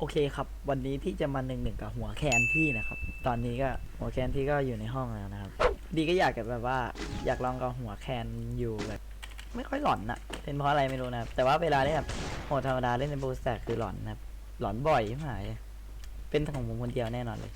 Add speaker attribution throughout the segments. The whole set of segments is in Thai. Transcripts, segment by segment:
Speaker 1: โอเคครับ วันนี้พี่จะมาหนึ่งหนึ่งกับหัวแคนพี่นะครับ ตอนนี้ก็หัวแคนพี่ก็อยู่ในห้องแล้วนะครับ ดีก็อยากแบบว่า อยากลองกับหัวแคนอยู่แบบ ไม่ค่อยหลอนอะเป็นเพราะอะไรไม่รู้นะครับ แต่ว่าเวลาเล่นแบบโหมดธรรมดาเล่นในโบสแตกคือหลอนนะครับ หลอนบ่อยที่หายเป็นของผมคนเดียวแน่นอนเลย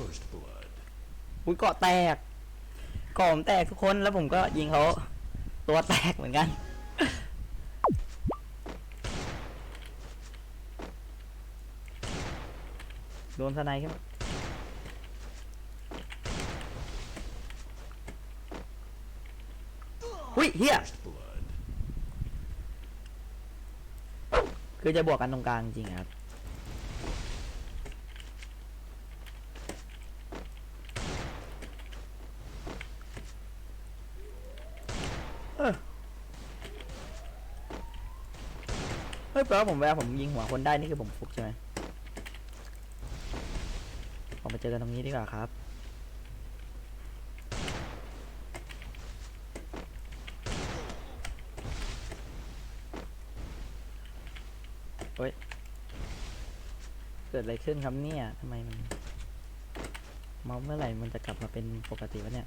Speaker 2: First blood.
Speaker 1: อุ้ยเกาะแตกเกาะผมแตกทุกคนแล้วผมก็ยิงเขาตัวแตกเหมือนกัน โดนสไนขึ้นมาอุ้ยเฮีย
Speaker 2: First blood.
Speaker 1: คือจะบวกกันตรงกลางจริงๆครับ เออเฮ้ย แปลว่าผมเวลาผมยิงหัวคนได้นี่คือผมฟุกใช่ไหมออกมาเจอกันตรงนี้ดีกว่าครับเกิดอะไรขึ้นครับเนี่ยทำไมมันเมาส์เมื่อไหร่มันจะกลับมาเป็นปกติวะเนี่ย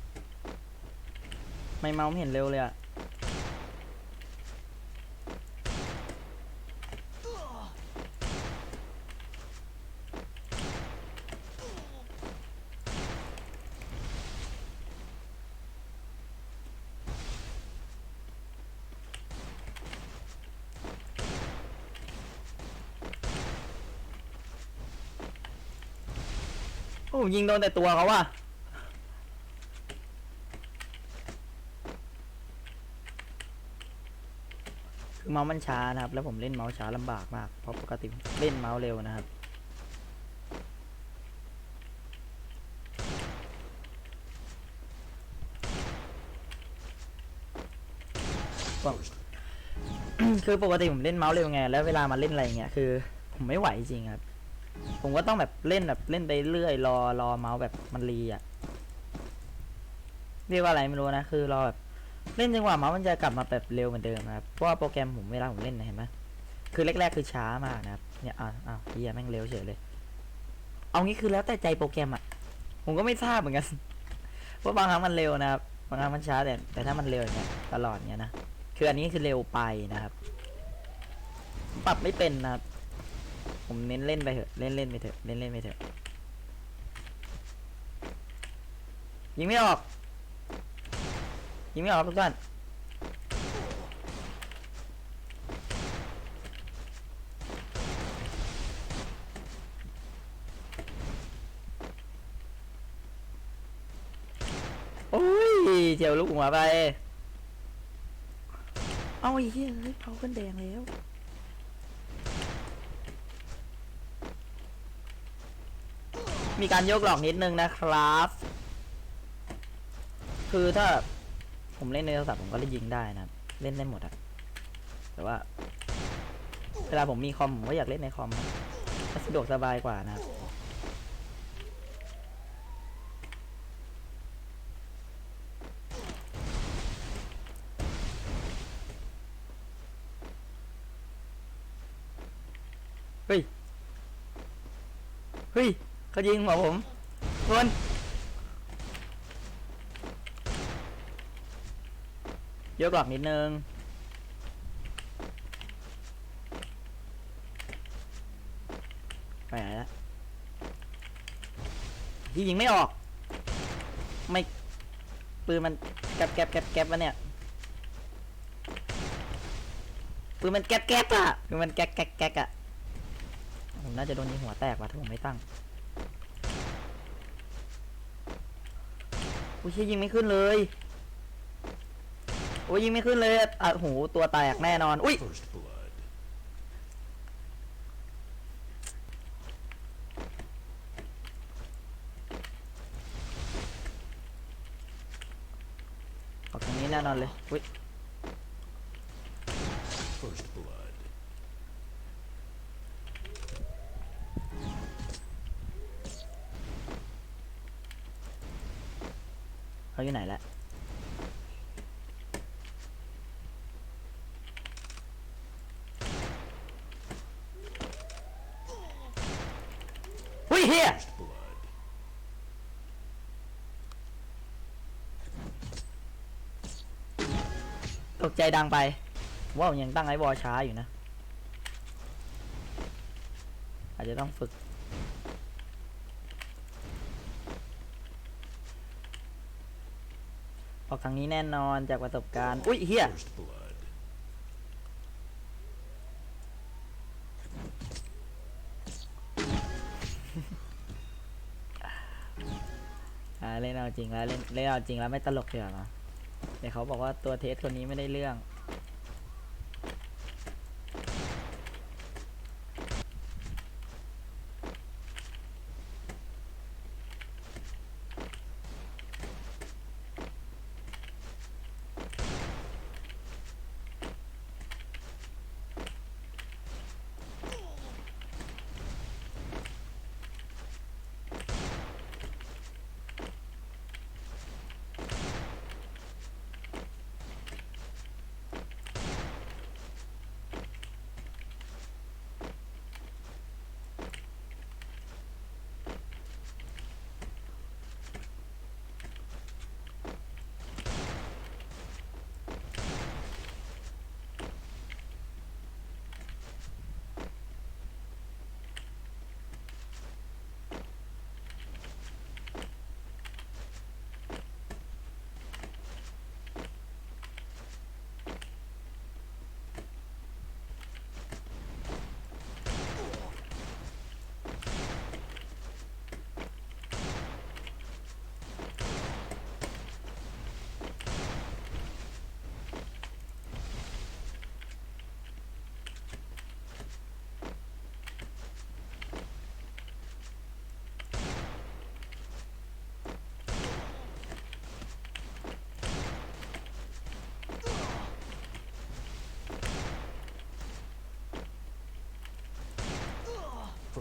Speaker 1: ไม่เมาส์ไม่เห็นเร็วเลยอะ โอ้ยิงโดนแต่ตัวเขาว่ะคือเมาส์มันช้านะครับ แล้วผมเล่นเมาส์ช้าลำบากมาก เพราะปกติเล่นเมาส์เร็วนะครับ คือปกติผมเล่นเมาส์เร็วไง แล้วเวลามาเล่นอะไรเงี้ย คือ ผมไม่ไหวจริงครับ ผมก็ต้องแบบเล่นแบบเล่นไปเรื่อยรอรอเมาส์แบบมันรีอะเรียกว่าอะไรไม่รู้นะคือรอแบบเล่นจนกว่าเมาส์มันจะกลับมาแบบเร็วเหมือนเดิมนะครับเพราะว่าโปรแกรมผมเวลาผมเล่นนะเห็นไหมคือแรกๆคือช้ามากนะครับเนี่ยอ้าวอ้าวเฮียแม่งเร็วเฉยเลย เอางี้คือแล้วแต่ใจโปรแกรมอะผมก็ไม่ทราบเหมือนกันว่าบางครั้งมันเร็วนะครับบางครั้งมันช้าแต่แต่ถ้ามันเร็วอย่างเงี้ยตลอดเงี้ยนะคืออันนี้คือเร็วไปนะครับ ปรับไม่เป็นนะครับ ผมเน้นเล่นไปเถอะ เล่นเล่นไปเถอะ เล่นเล่นไปเถอะ ยิงไม่ออก ยิงไม่ออกครับทุกท่าน โอ้ย เจียวลูกหัวไป เอาไอ้เหี้ยเฮ้ยเผาขึ้นแดงแล้ว มีการโยกหลอกนิดนึงนะครับ คือถ้าผมเล่นในโทรศัพท์ผมก็เล่นยิงได้นะ เล่นได้หมดอะแต่ว่า เวลาผมมีคอมผมก็อยากเล่นในคอมมันสะดวกสบายกว่านะครับเฮ้ย เฮ้ย เขายิงหัวผมคนเยอะกว่านิดนึงไปไหนละที่ยิงไม่ออก ไม่ปืนมันแกบแกบแกบแกบวะเนี่ยปืนมันแกบแกบอะปืนมันแกบแกบแกบอะผมน่าจะโดนยิงหัวแตกว่ะถ้าผมไม่ตั้ง อุ้ยยิงไม่ขึ้นเลยโอ้ยยิงไม่ขึ้นเลยอะโหตัวแตกแน่นอน อุ้ย
Speaker 2: ออกตรงนี้
Speaker 1: แน่นอนเลยอุ้ย เขาอยู่ไหนแล้วอุ้ยเฮียตกใจดังไปว่าวยังตั้งไอ้บอช้าอยู่นะ อาจจะต้องฝึก ออกทางนี้แน่นอนจากประสบการณ์ อุ้ยเฮียเล่นเอาจริงแล้วเล่นเล่นเอาจริงแล้วไม่ตลกเดี๋ยวนะเดี๋ยวเขาบอกว่าตัวเทสคนนี้ไม่ได้เรื่อง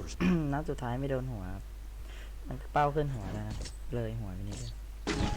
Speaker 2: First
Speaker 1: นัดสุดท้ายไม่โดนหัวครับมันเป้าขึ้นหัวแล้วนะเลยหัวไปนิดเดี
Speaker 2: ยว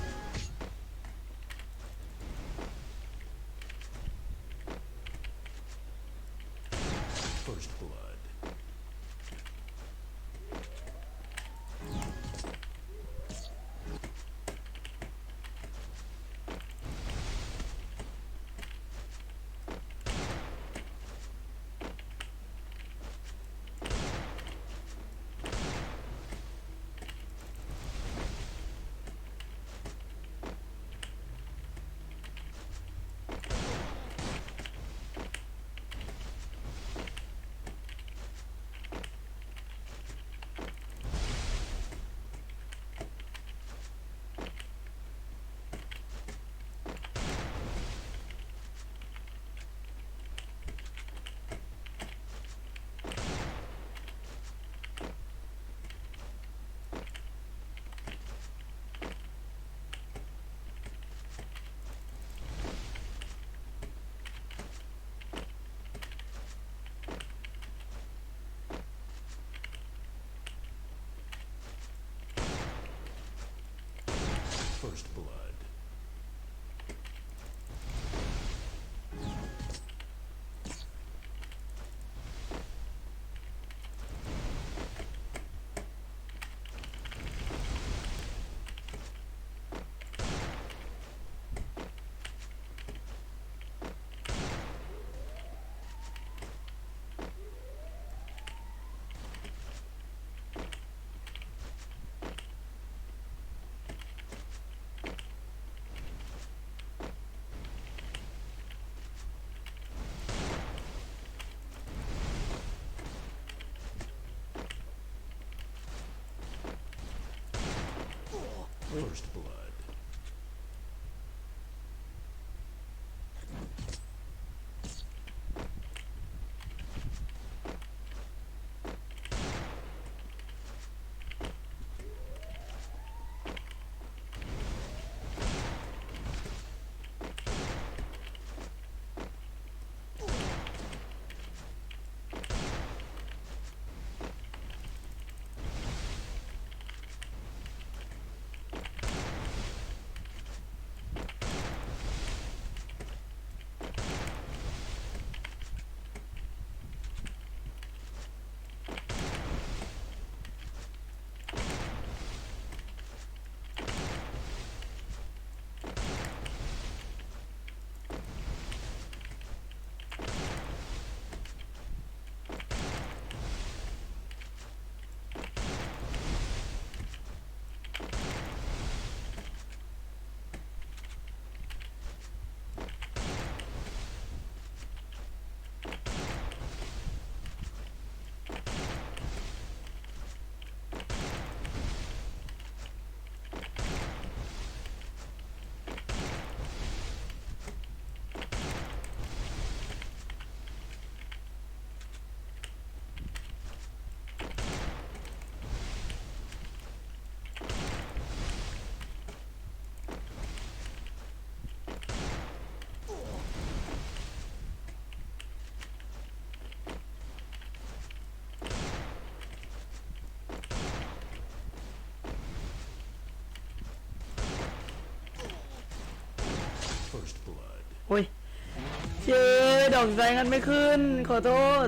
Speaker 2: 'First blood. 'First blood.
Speaker 1: ดอกใจกันไม่ขึ้น ขอโทษ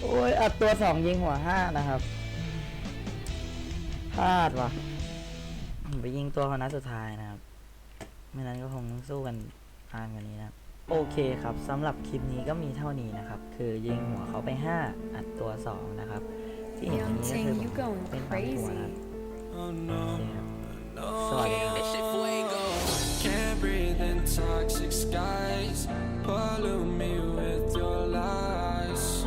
Speaker 1: โอ้ย อัดตัวสองยิงหัวห้านะครับพลาดว่ะผมไปยิงตัวเขานัดสุดท้ายนะครับ ไม่นั้นก็คงสู้กันพานกว่านี้นะโอเคครับสำหรับคลิปนี้ก็มีเท่านี้นะครับ คือยิงหัวเขาไป 5 อัดตัว 2 นะครับ ที่เห็นอย่างนี้ก็คือผมเป็นบางหัวนะโอเคครับ Sorry. Fuego.
Speaker 3: Can't breathe in toxic skies. Pollute me with your lies.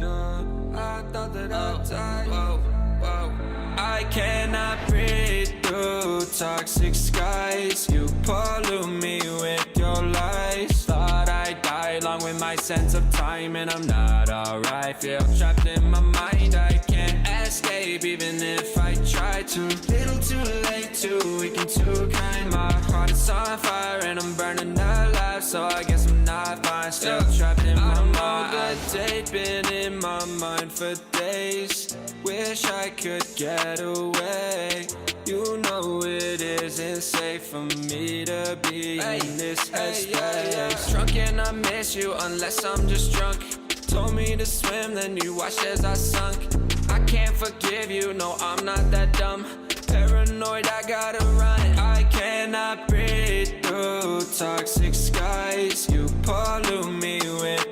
Speaker 3: Yeah, I thought that oh. I'd oh, oh. I cannot breathe through toxic skies. You pollute me with your lies. Thought I'd die along with my sense of time, and I'm not alright. Feel trapped in my mind. I escape even if I try to. Little too late, too weak and too kind. My heart is on fire and I'm burning alive. So I guess I'm not fine. Still trapped in my mind. That date been in my mind for days. Wish I could get away. You know it isn't safe for me to be in this headspace. Drunk and I miss you unless I'm just drunk. Told me to swim, then you watched as I sunk can't forgive you, no, I'm not that dumb. Paranoid, I gotta run. I cannot breathe through toxic skies. You pollute me when.